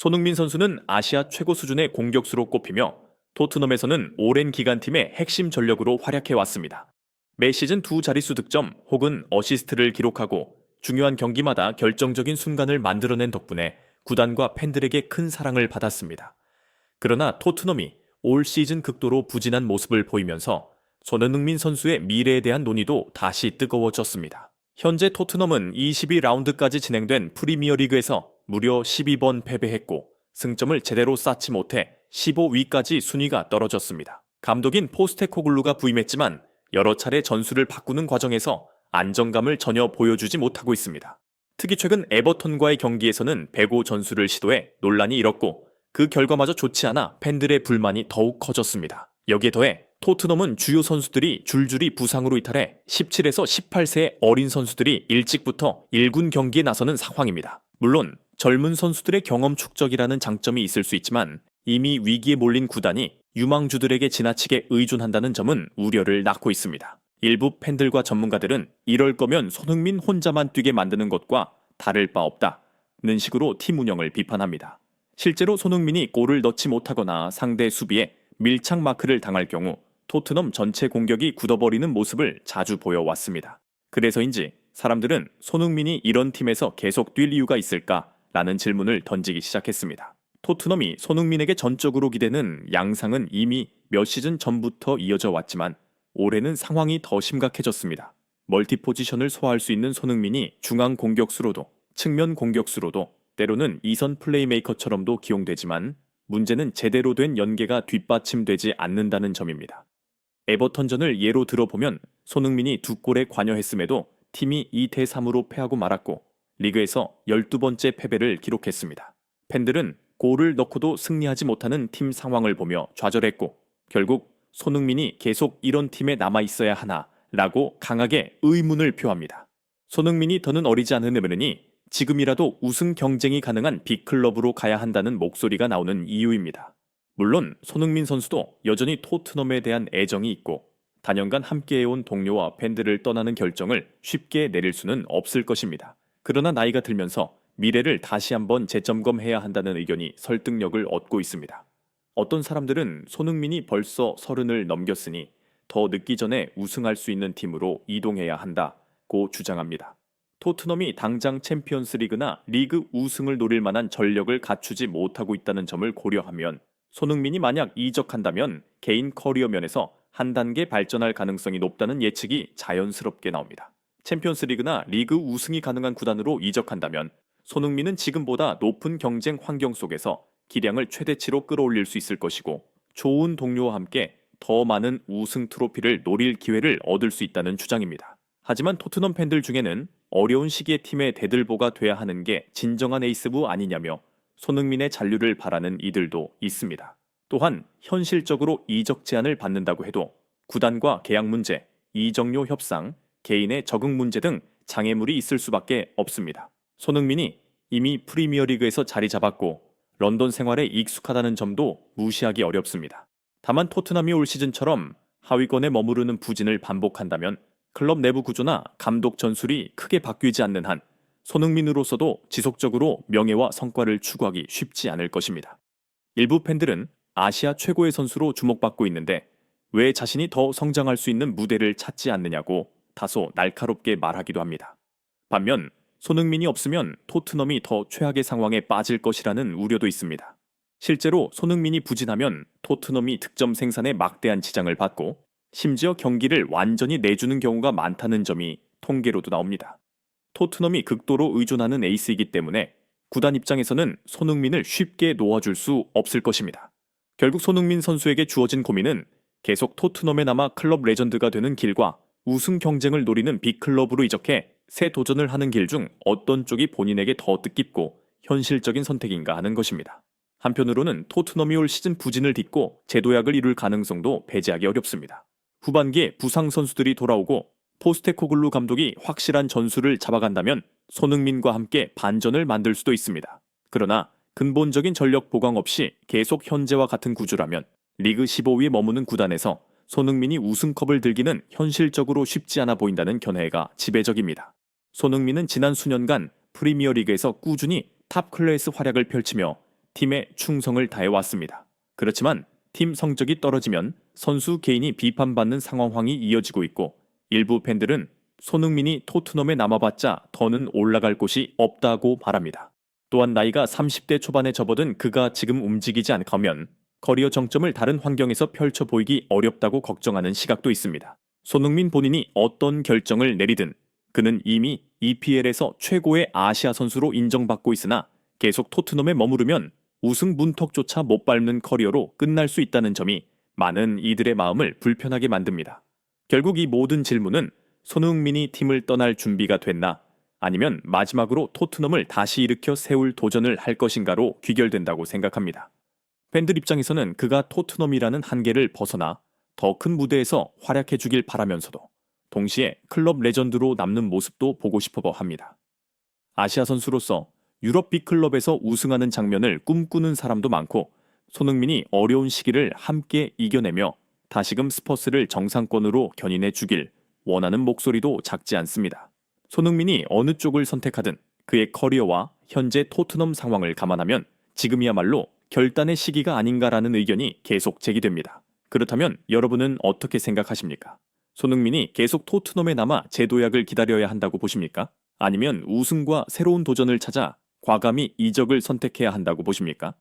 손흥민 선수는 아시아 최고 수준의 공격수로 꼽히며 토트넘에서는 오랜 기간 팀의 핵심 전력으로 활약해 왔습니다. 매 시즌 두 자릿수 득점 혹은 어시스트를 기록하고 중요한 경기마다 결정적인 순간을 만들어낸 덕분에 구단과 팬들에게 큰 사랑을 받았습니다. 그러나 토트넘이 올 시즌 극도로 부진한 모습을 보이면서 손흥민 선수의 미래에 대한 논의도 다시 뜨거워졌습니다. 현재 토트넘은 22라운드까지 진행된 프리미어리그에서 무려 12번 패배했고 승점을 제대로 쌓지 못해 15위까지 순위가 떨어졌습니다. 감독인 포스테코글루가 부임했지만 여러 차례 전술을 바꾸는 과정에서 안정감을 전혀 보여주지 못하고 있습니다. 특히 최근 에버턴과의 경기에서는 배고 전술을 시도해 논란이 일었고 그 결과마저 좋지 않아 팬들의 불만이 더욱 커졌습니다. 여기에 더해 토트넘은 주요 선수들이 줄줄이 부상으로 이탈해 17에서 18세의 어린 선수들이 일찍부터 1군 경기에 나서는 상황입니다. 물론 젊은 선수들의 경험 축적이라는 장점이 있을 수 있지만 이미 위기에 몰린 구단이 유망주들에게 지나치게 의존한다는 점은 우려를 낳고 있습니다. 일부 팬들과 전문가들은 이럴 거면 손흥민 혼자만 뛰게 만드는 것과 다를 바 없다는 식으로 팀 운영을 비판합니다. 실제로 손흥민이 골을 넣지 못하거나 상대 수비에 밀착 마크를 당할 경우 토트넘 전체 공격이 굳어버리는 모습을 자주 보여왔습니다. 그래서인지 사람들은 손흥민이 이런 팀에서 계속 뛸 이유가 있을까 라는 질문을 던지기 시작했습니다. 토트넘이 손흥민에게 전적으로 기대는 양상은 이미 몇 시즌 전부터 이어져 왔지만 올해는 상황이 더 심각해졌습니다. 멀티 포지션을 소화할 수 있는 손흥민이 중앙 공격수로도 측면 공격수로도 때로는 이선 플레이메이커처럼도 기용되지만 문제는 제대로 된 연계가 뒷받침되지 않는다는 점입니다. 에버턴전을 예로 들어보면 손흥민이 두 골에 관여했음에도 팀이 2대 3으로 패하고 말았고 리그에서 12번째 패배를 기록했습니다. 팬들은 골을 넣고도 승리하지 못하는 팀 상황을 보며 좌절했고 결국 손흥민이 계속 이런 팀에 남아 있어야 하나 라고 강하게 의문을 표합니다. 손흥민이 더는 어리지 않으려니 지금이라도 우승 경쟁이 가능한 빅클럽으로 가야 한다는 목소리가 나오는 이유입니다. 물론 손흥민 선수도 여전히 토트넘에 대한 애정이 있고 단연간 함께해온 동료와 팬들을 떠나는 결정을 쉽게 내릴 수는 없을 것입니다. 그러나 나이가 들면서 미래를 다시 한번 재점검해야 한다는 의견이 설득력을 얻고 있습니다. 어떤 사람들은 손흥민이 벌써 서른을 넘겼으니 더 늦기 전에 우승할 수 있는 팀으로 이동해야 한다고 주장합니다. 토트넘이 당장 챔피언스 리그나 리그 우승을 노릴 만한 전력을 갖추지 못하고 있다는 점을 고려하면 손흥민이 만약 이적한다면 개인 커리어 면에서 한 단계 발전할 가능성이 높다는 예측이 자연스럽게 나옵니다. 챔피언스 리그나 리그 우승이 가능한 구단으로 이적한다면 손흥민은 지금보다 높은 경쟁 환경 속에서 기량을 최대치로 끌어올릴 수 있을 것이고 좋은 동료와 함께 더 많은 우승 트로피를 노릴 기회를 얻을 수 있다는 주장입니다. 하지만 토트넘 팬들 중에는 어려운 시기에 팀의 대들보가 돼야 하는 게 진정한 에이스부 아니냐며 손흥민의 잔류를 바라는 이들도 있습니다. 또한 현실적으로 이적 제한을 받는다고 해도 구단과 계약 문제, 이적료 협상, 개인의 적응 문제 등 장애물이 있을 수밖에 없습니다. 손흥민이 이미 프리미어리그에서 자리 잡았고 런던 생활에 익숙하다는 점도 무시하기 어렵습니다. 다만 토트넘이 올 시즌처럼 하위권에 머무르는 부진을 반복한다면 클럽 내부 구조나 감독 전술이 크게 바뀌지 않는 한 손흥민으로서도 지속적으로 명예와 성과를 추구하기 쉽지 않을 것입니다. 일부 팬들은 아시아 최고의 선수로 주목받고 있는데 왜 자신이 더 성장할 수 있는 무대를 찾지 않느냐고 다소 날카롭게 말하기도 합니다. 반면 손흥민이 없으면 토트넘이 더 최악의 상황에 빠질 것이라는 우려도 있습니다. 실제로 손흥민이 부진하면 토트넘이 득점 생산에 막대한 지장을 받고 심지어 경기를 완전히 내주는 경우가 많다는 점이 통계로도 나옵니다. 토트넘이 극도로 의존하는 에이스이기 때문에 구단 입장에서는 손흥민을 쉽게 놓아줄 수 없을 것입니다. 결국 손흥민 선수에게 주어진 고민은 계속 토트넘에 남아 클럽 레전드가 되는 길과 우승 경쟁을 노리는 빅클럽으로 이적해 새 도전을 하는 길 중 어떤 쪽이 본인에게 더 뜻깊고 현실적인 선택인가 하는 것입니다. 한편으로는 토트넘이 올 시즌 부진을 딛고 제도약을 이룰 가능성도 배제하기 어렵습니다. 후반기에 부상 선수들이 돌아오고 포스테코글루 감독이 확실한 전술을 잡아간다면 손흥민과 함께 반전을 만들 수도 있습니다. 그러나 근본적인 전력 보강 없이 계속 현재와 같은 구조라면 리그 15위에 머무는 구단에서 손흥민이 우승컵을 들기는 현실적으로 쉽지 않아 보인다는 견해가 지배적입니다. 손흥민은 지난 수년간 프리미어리그에서 꾸준히 탑 클래스 활약을 펼치며 팀에 충성을 다해왔습니다. 그렇지만 팀 성적이 떨어지면 선수 개인이 비판받는 상황이 이어지고 있고 일부 팬들은 손흥민이 토트넘에 남아봤자 더는 올라갈 곳이 없다고 말합니다. 또한 나이가 30대 초반에 접어든 그가 지금 움직이지 않으면 커리어 정점을 다른 환경에서 펼쳐 보이기 어렵다고 걱정하는 시각도 있습니다. 손흥민 본인이 어떤 결정을 내리든 그는 이미 EPL에서 최고의 아시아 선수로 인정받고 있으나 계속 토트넘에 머무르면 우승 문턱조차 못 밟는 커리어로 끝날 수 있다는 점이 많은 이들의 마음을 불편하게 만듭니다. 결국 이 모든 질문은 손흥민이 팀을 떠날 준비가 됐나 아니면 마지막으로 토트넘을 다시 일으켜 세울 도전을 할 것인가로 귀결된다고 생각합니다. 팬들 입장에서는 그가 토트넘이라는 한계를 벗어나 더 큰 무대에서 활약해 주길 바라면서도 동시에 클럽 레전드로 남는 모습도 보고 싶어 합니다. 아시아 선수로서 유럽 빅클럽에서 우승하는 장면을 꿈꾸는 사람도 많고 손흥민이 어려운 시기를 함께 이겨내며 다시금 스퍼스를 정상권으로 견인해 주길 원하는 목소리도 작지 않습니다. 손흥민이 어느 쪽을 선택하든 그의 커리어와 현재 토트넘 상황을 감안하면 지금이야말로 결단의 시기가 아닌가라는 의견이 계속 제기됩니다. 그렇다면 여러분은 어떻게 생각하십니까? 손흥민이 계속 토트넘에 남아 재도약을 기다려야 한다고 보십니까? 아니면 우승과 새로운 도전을 찾아 과감히 이적을 선택해야 한다고 보십니까?